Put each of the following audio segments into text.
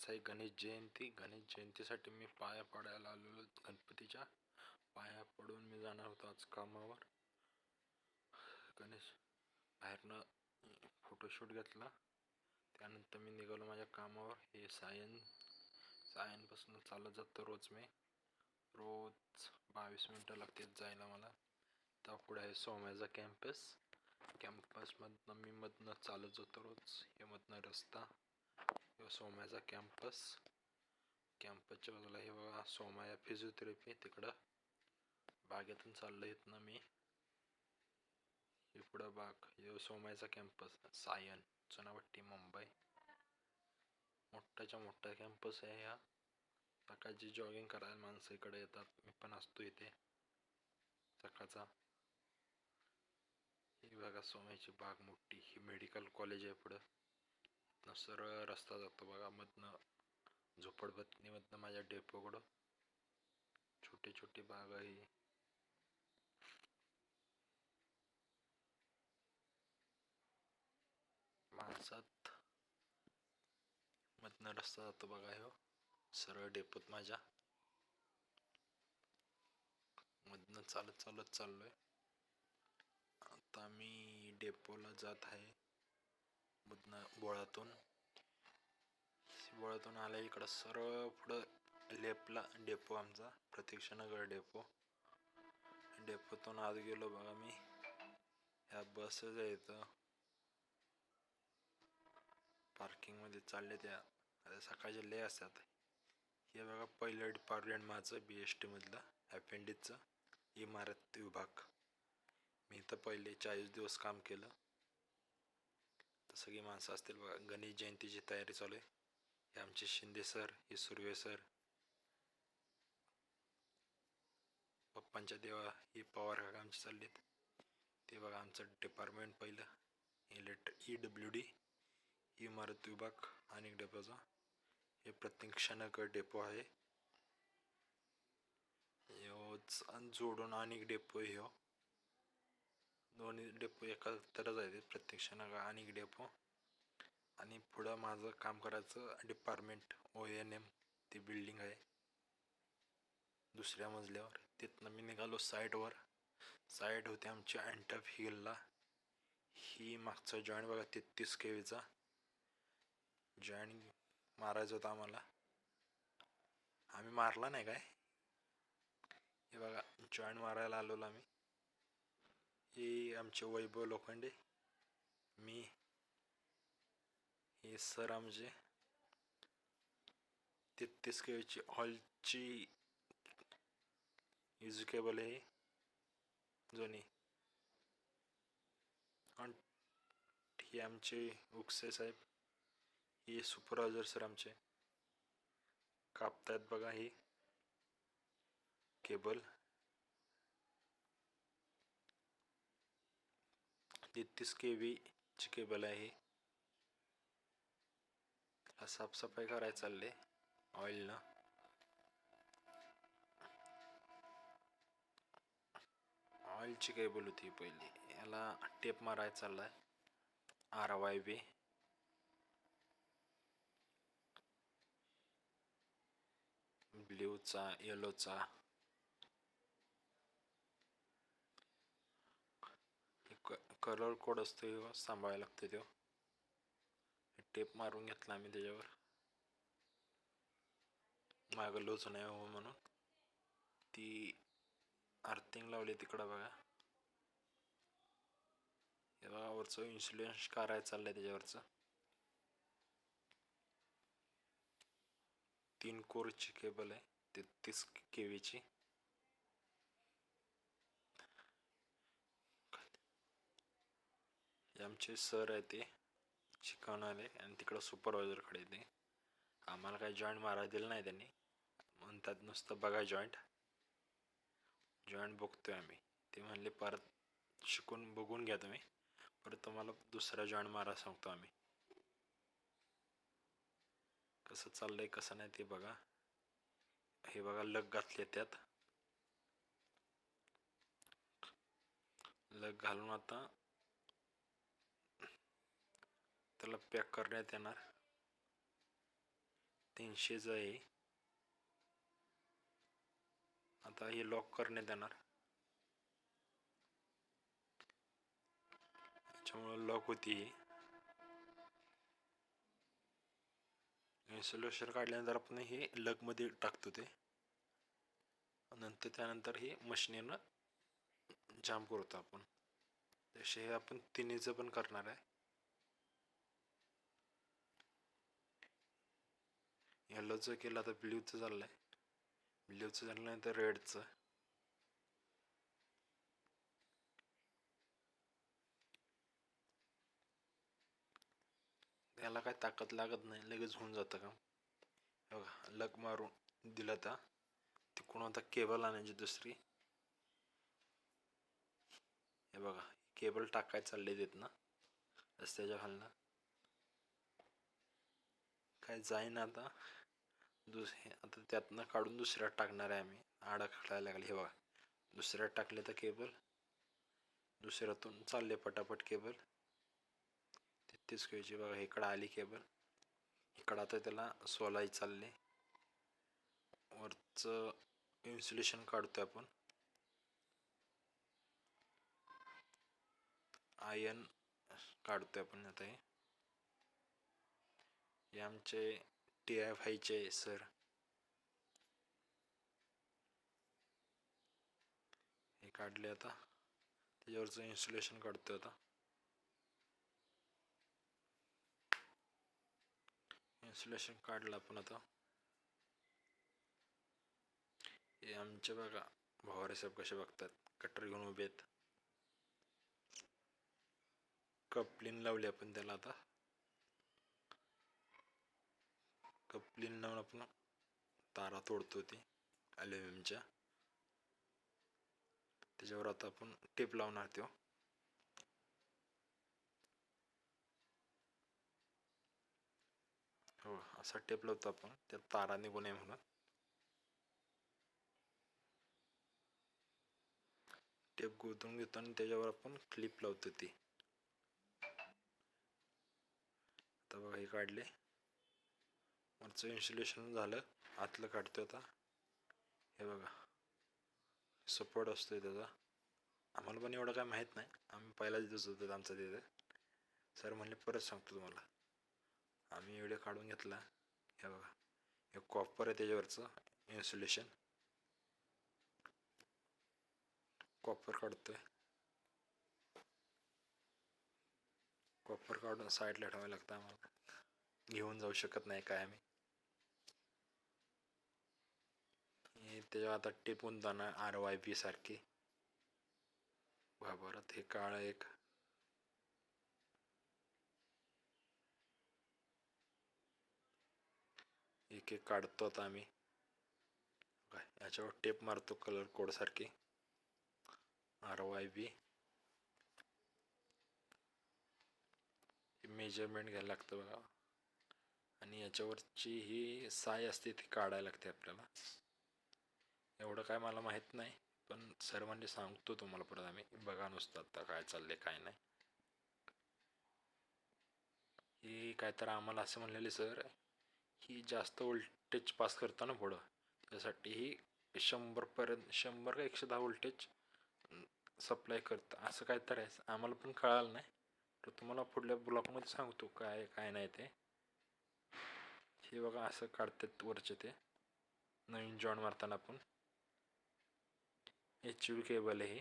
आज आहे गणेश जयंती. गणेश जयंतीसाठी मी पाया पडायला आलेलो गणपतीच्या पाया पडून मी जाणार होतो आज कामावर. गणेश बाहेरनं फोटोशूट घेतला. त्यानंतर मी निघालो माझ्या कामावर. हे सायन सायनपासून चालत जातो रोज मी. रोज बावीस मिनटं लागतात जायला मला. त्या पुढे आहे सोम्याचा कॅम्पस कॅम्पसमधनं मी मधनं चालत जातो रोज. हे मधनं रस्ता. सोमायचा कॅम्पस. कॅम्पसच्या बाजूला हे बघा सोमाया फिजिओथेरपी तिकडं. बागेतून चाललं इथनं मी. हे पुढं बाग हे सोमायचा कॅम्पस सायन चुनाभट्टी मुंबई. मोठाच्या मोठा कॅम्पस आहे ह्या. सकाळची जॉगिंग करायला माणसं इकडे येतात. मी पण असतो इथे. सकाळचा. ही बघा सोमायची बाग मोठी. ही मेडिकल कॉलेज आहे पुढं. इथनं सरळ रस्ता जातो बघा. मधनं झोपडपत्नीमधनं माझ्या डेपोकडं छोटी छोटी बाग आहे माणसात मधनं रस्ता जातो बघा हो सरळ डेपोत माझ्या. मधनं चालत चालत चाललोय. आता मी डेपोला जात आहे. मधनं बोळातून आला आल्या इकडं. सरळ पुढं लेपला डेपो आमचा. प्रतीक्षानगर डेपो. डेपोतून आत गेलो बघा मी. ह्या बसेस आहेत पार्किंगमध्ये चालले त्या. आता सकाळचे लय असतात. हे बघा पहिलं डिपार्टमेंट माझं बी एस टीमधलं अपेंडिसचं इमारत विभाग. मी इथं पहिले चाळीस दिवस काम केलं. सगळी माणसं असतील बघा. गणेश जयंतीची तयारी चालू आहे. हे आमचे शिंदे सर हे सुर्वे सर. पप्पांच्या देवा ही पवार काका आमचे चाललेत. ते बघा आमचं डिपार्टमेंट पहिलं. इलेक्ट ई डब्ल्यू डी इमारत विभाग आणि डेपोचा हे प्रतीक्षानगर डेपो आहे. ह्योच जोडून अनेक डेपो ह्यो दोन्ही डेपो एका तरच आहे ते आणि अनेक डेपो. आणि पुढं माझं काम करायचं डिपार्टमेंट ओ एन एम ती बिल्डिंग आहे. दुसऱ्या मजल्यावर. तिथनं मी निघालो साईडवर साईड होते आमची अँटप हिलला ही मागचा जॉईंट बघा तेहतीस केवीचा जॉईंट मारायचं होतं आम्हाला. आम्ही मारला नाही काय? हे बघा जॉईंट मारायला आलेलो आम्ही. हे आमचे वैभव लोखंडे मी हे सर आमचे. तेहतीस केवीची हॉलची केबल आहे जुनी. आणि हे आमचे उक्से साहेब हे सुपरवायझर सर आमचे. कापतायत बघा हे केबल. तेहतीस के व्हीची केबल आहे. साफसफाई करायला चालले ऑइलनं. ऑइलची केबल होती पहिली. याला टेप मारायला चाललाय. R Y B. ब्ल्यूचा येलोचा कलर कोड असतो सांभाळायला लागतो तो. टेप मारून घेतला आम्ही त्याच्यावर. मागं लोच नाही हो म्हणून. ती अर्थिंग लावली तिकडं बघा. हे बघा वरचं इन्शुलन्स करायचं चाललंय त्याच्यावरचं. तीन कोरची केबल आहे तेहतीस के व्हीची आमचे सर आहे ते शिकवणारे आणि तिकडं सुपरवायझरकडे येते आम्हाला काही जॉईंट मारायला दिलं नाही त्यांनी. म्हणतात नुसतं बघा जॉईंट जॉईंट बघतोय आम्ही. ते म्हणले परत शिकून बघून घ्या तुम्ही. परत तुम्हाला दुसरा जॉईंट मारा सांगतो आम्ही. कसं चाललंय कसं नाही ते बघा. हे बघा लग घातले त्यात. लग घालून आता त्याला पॅक करण्यात येणार. तीनशेचं आहे. आता हे लॉक करण्यात येणार. त्याच्यामुळं लॉक होती सोल्युशन काढल्यानंतर आपण हे लगमध्ये टाकतो ते. नंतर त्यानंतर हे मशिनीनं जाम करतो आपण. तसे हे आपण तिन्हीचं पण करणार आहे. येलोचं केलं आता ब्ल्यूचं चाललं आहे ब्ल्यूचं झाल्यानंतर रेडचं. त्याला काय ताकद लागत नाही लगेच होऊन जातं का? हे बघा लग मारून दिलं आता. तिकडून आता केबल आणायची दुसरी. हे बघा केबल टाकाय चालले देत ना रस्त्याच्या खालनं. काय जाईन आता. दुस हे आता त्यातनं काढून दुसऱ्यात टाकणार आहे आम्ही. अडकलायला लागले. हे बघा. दुसऱ्यात टाकले तर केबल. दुसऱ्यातून चालले पटापट केबल. तिथेच घ्यायची बघा इकडं आली केबल. इकडं आता त्याला सोलाही चालले. वरचं इन्सुलेशन काढतोय आपण. आयन काढतोय आपण आता हे. हे आमचे टी आय आहे सर. हे काढले आता. त्याच्यावरचं इन्सुलेशन काढतो आता. इन्सुलेशन काढलं आपण आता. हे आमचे बघा भावारे साहेब कसे बघतात. कटर घेऊन उभे आहेत. कपलिन लावली आपण त्याला आता. कपलिन लावून आपण तारा तोडतो ती अल्युमिनियमच्या त्याच्यावर आता आपण टेप लावणार तो हो असा टेप लावतो आपण. त्या तारा निघू नये म्हणून. टेप गुंतवून घेतो आणि त्याच्यावर आपण क्लिप लावतो ती. आता बघा हे काढले. वरचं इन्स्युलेशन झालं आतलं काढतो आता. हे बघा. सपोर्ट असतो आहे त्याचा. आम्हाला पण एवढं काय माहीत नाही. आम्ही पहिलाच दिवस होतो आमचा तिथे. सर म्हणले परत सांगतो तुम्हाला. आम्ही व्हिडिओ काढून घेतला. हे बघा. हे कॉपर आहे त्याच्यावरचं इन्सुलेशन कॉपर काढतोय. कॉपर काढून साईडला ठेवावं लागतं आम्हाला. घेऊन जाऊ शकत नाही काय आम्ही. त्याच्यावर आता टिपून जाणार आर वाय बी सारखी. परत हे काळं एक. एक एक काढतो आता आम्ही. काय याच्यावर टेप मारतो कलर कोडसारखी आर वाय बी मेजरमेंट घ्यायला लागतं बघा. आणि याच्यावरची ही साय असते ती काढायला लागते आपल्याला. एवढं काय मला माहीत नाही पण सर म्हणजे सांगतो तुम्हाला परत आम्ही. बघा नुसतं आता काय चालले काय नाही. हे काय तर आम्हाला असं म्हणलेले सर ही जास्त वोल्टेज पास करताना पुढं. त्यासाठी ही शंभरपर्यंत शंभर का एकशे दहा वोल्टेज सप्लाय करतं. असं काय तर आहे. आम्हाला पण कळालं नाही. तर तुम्हाला पुढल्या ब्लॉकमध्ये सांगतो काय काय नाही ते. हे बघा असं काढतात वरचे ते. नवीन जॉईन मारताना आपण एच यू केबल आहे.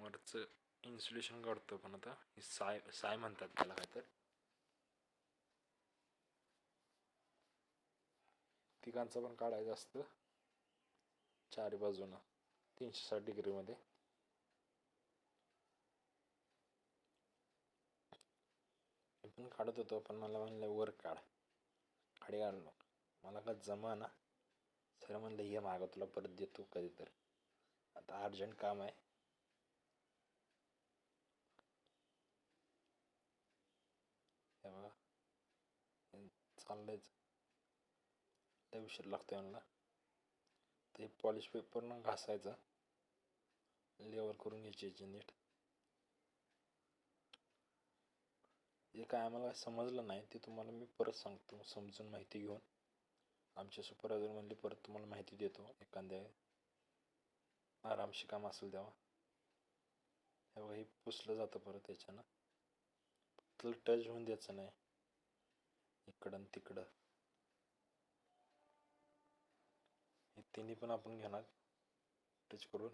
वरचं इन्सुलेशन काढतो पण आता. साय साय म्हणतात त्याला काय तर तिघांचं पण काढायचं असतं. चारी बाजूनं. तीनशे साठ डिग्रीमध्ये पण काढत होतो पण मला म्हणलं वर काढ. खाडी काढलो मला का जमा ना खरं म्हणलं ये मागं तुला परत देतो कधी तर आता अर्जंट काम आहे. हे बघा. चाललंयच. लय उशीर लागतोय मला ते पॉलिश पेपरनं घासायचं. लेवल करून घ्यायची नीट. जे काय आम्हाला समजलं नाही ते तुम्हाला मी परत सांगतो समजून माहिती घेऊन. आमचे सुपरवायझर म्हणले परत तुम्हाला माहिती देतो. एखाद्या आरामशी काम असेल तेव्हा. हे बघा हे पुसलं जातं परत त्याच्यानं त्याला टच होऊन द्यायचं नाही. इकडं आणि तिकडं. हे तिन्ही पण आपण घेणार. टच करून.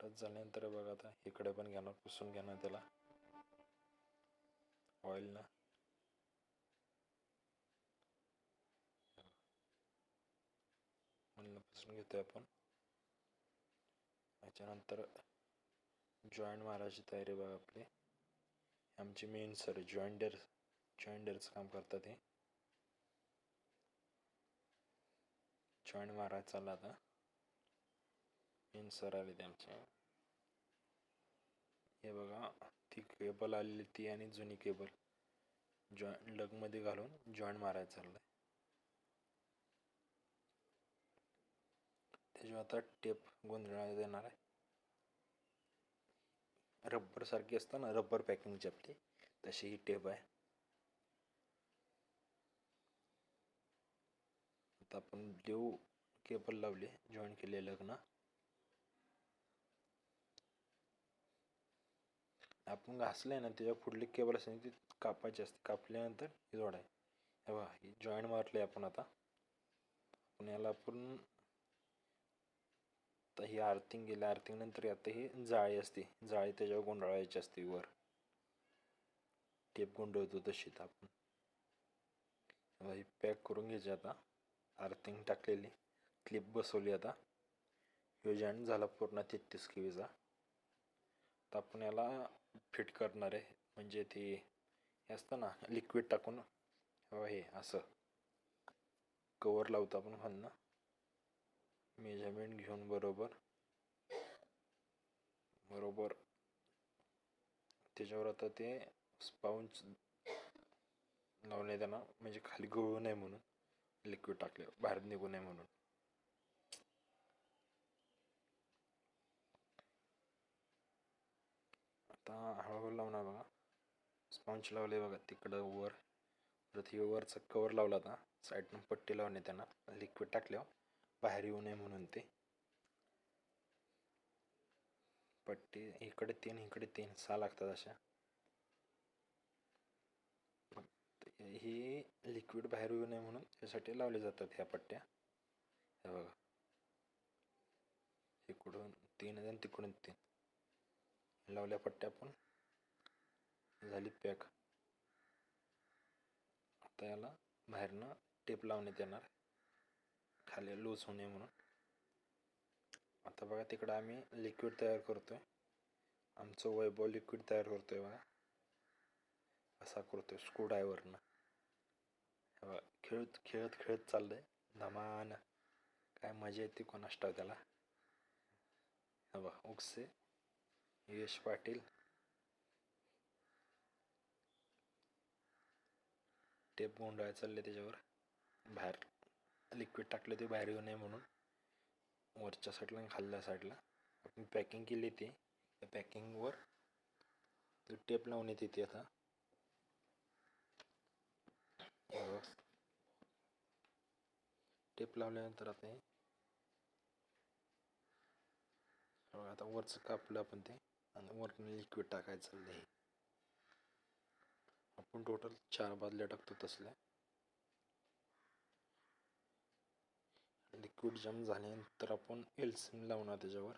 टच झाल्यानंतर बघा आता इकडे पण घेणार पुसून घेणार त्याला. ऑइलनं म्हणलं घेतो घेतोय आपण. त्याच्यानंतर जॉईंट मारायची तयारी बघा आपली. आमचे मेन सर जॉईंडर जॉईंडरचं काम करतात हे. जॉईंट मारायचं चाललं आता. मेन सर आले ते आमचे. हे बघा ती केबल आलेली ती आणि जुनी केबल जॉईंट लगमध्ये घालून जॉईंट मारायचं चाललंय. त्याच्यावर आता टेप गोंधळाला देणार आहे. रब्बरसारखी असतं ना रब्बर पॅकिंगची आपली तशी ही टेप आहे. आता आपण देऊ केबल लावले जॉईन केले लग्न. आपण घासलंय ना त्याच्या पुढली केबल असेल ती कापायची असते कापल्यानंतर ही जोडाय. हे बघा ही जॉईंट मारली आपण आता. आपण याला आपण आता ही आर्थिंग गेल्या आर्थिंगनंतर आता ही जाळी असते. जाळी त्याच्यावर गुंडाळायची असते वर. टेप गुंडवतो तशीच आपण. ही पॅक करून घ्यायची आता. आर्थिंग टाकलेली. क्लिप बसवली आता. ह्यो जॉईंट झाला पूर्ण तेहतीस किवीचा. तर आपण याला फिट करणार आहे. म्हणजे ते हे असतं ना लिक्विड टाकून. हे असं. कवर लावतो आपण खालनं मेजरमेंट घेऊन बरोबर बरोबर त्याच्यावर आता ते स्पाऊंच लावले त्यांना म्हणजे खाली गळू नये म्हणून लिक्विड टाकले बाहेर निघू नये म्हणून. आता हळूहळू लावणार बघा. स्पॉन्च लावले बघा तिकडं वर. परत हे वरचा कवर लावला आता साईडनं पट्टी लावणे त्यांना लिक्विड टाकल्यावर. बाहेर येऊ नये म्हणून ते. पट्टी इकडे तीन इकडे तीन सहा लागतात अशा. ही लिक्विड बाहेर येऊ नये म्हणून त्यासाठी लावले जातात ह्या पट्ट्या. हे बघा. इकडून तीन आणि तिकडून तीन. लावल्या पट्ट्या पण. झाली पॅक आता याला बाहेरनं टेप लावण्यात येणार. खाली लूज होऊ नये म्हणून. आता बघा तिकडं आम्ही लिक्विड तयार करतोय. आमचं वैभव लिक्विड तयार करतोय बघा. असा करतोय स्क्रू ड्रायव्हरनं बघा खेळत खेळत खेळत चाललंय. धमान. काय मजा येते कोणास त्याला. बघा उकसे यश पाटील. टेप गोंडाळ चालले त्याच्यावर. बाहेर. लिक्विड टाकलं ते बाहेर येऊ नये म्हणून. वरच्या साईडला आणि खाल्ल्या साईडला आपण पॅकिंग केली ती. त्या पॅकिंगवर ते टेप लावण्यात येते आता. टेप लावल्यानंतर आता हे आता वरचं कापलं आपण ते. आणि वरनं लिक्विड टाकायचं नाही आपण टोटल चार बादल्या टाकतो तसल्या. लिक्विड जम झाल्यानंतर आपण एल्सिन लावणार त्याच्यावर.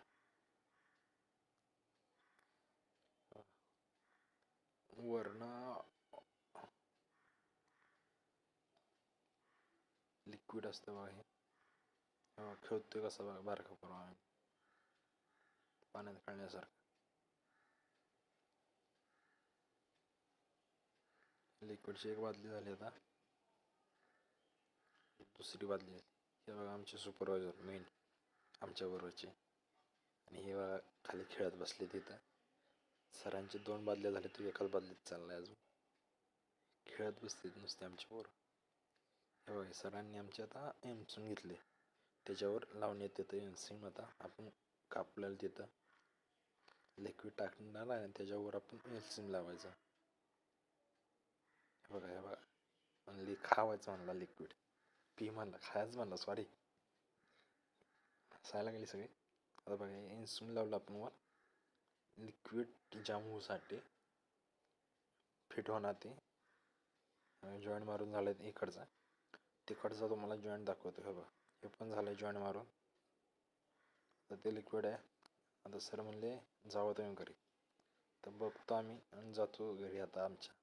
वरनं लिक्विड असतं बघा हे. खेळतोय कसं बघा बारका करून आम्ही. पाण्यात खेळण्यासारखं. लिक्विडची एक बादली झाली आता. दुसरी बादली. हे बघा आमचे सुपरवायझर मेन आमच्याबरोबरचे आणि हे बघा खाली खेळत बसले तिथं सरांचे दोन बादल्या झाले तू एकाच बादलीत आहे अजून. खेळत बसते नुसते आमच्यावर हे बघा सरांनी आमचे आता एमसून घेतले. त्याच्यावर लावण्यात येतं एमसिंग आता. आपण कापलेलं तिथं. लिक्विड टाकणार आहे आणि त्याच्यावर आपण एल्सिम लावायचं. हे बघा हे बघा. म्हणली खावायचं म्हणला लिक्विड पी म्हणला खायच म्हणला सॉरी हसायला गेली सगळी. आता बघा इन्सुलिन लावलं आपण वर. लिक्विड जाम होऊसाठी फिट होणार ते. जॉईंट मारून झालं इकडचा. तिकडचा तुम्हाला जॉईंट दाखवतो हे बघा. हे पण झालं जॉईंट मारून. तर ते लिक्विड आहे. आता सर म्हणले जावं तुम्ही घरी. तर बघतो आम्ही आणि जातो घरी आता आमच्या.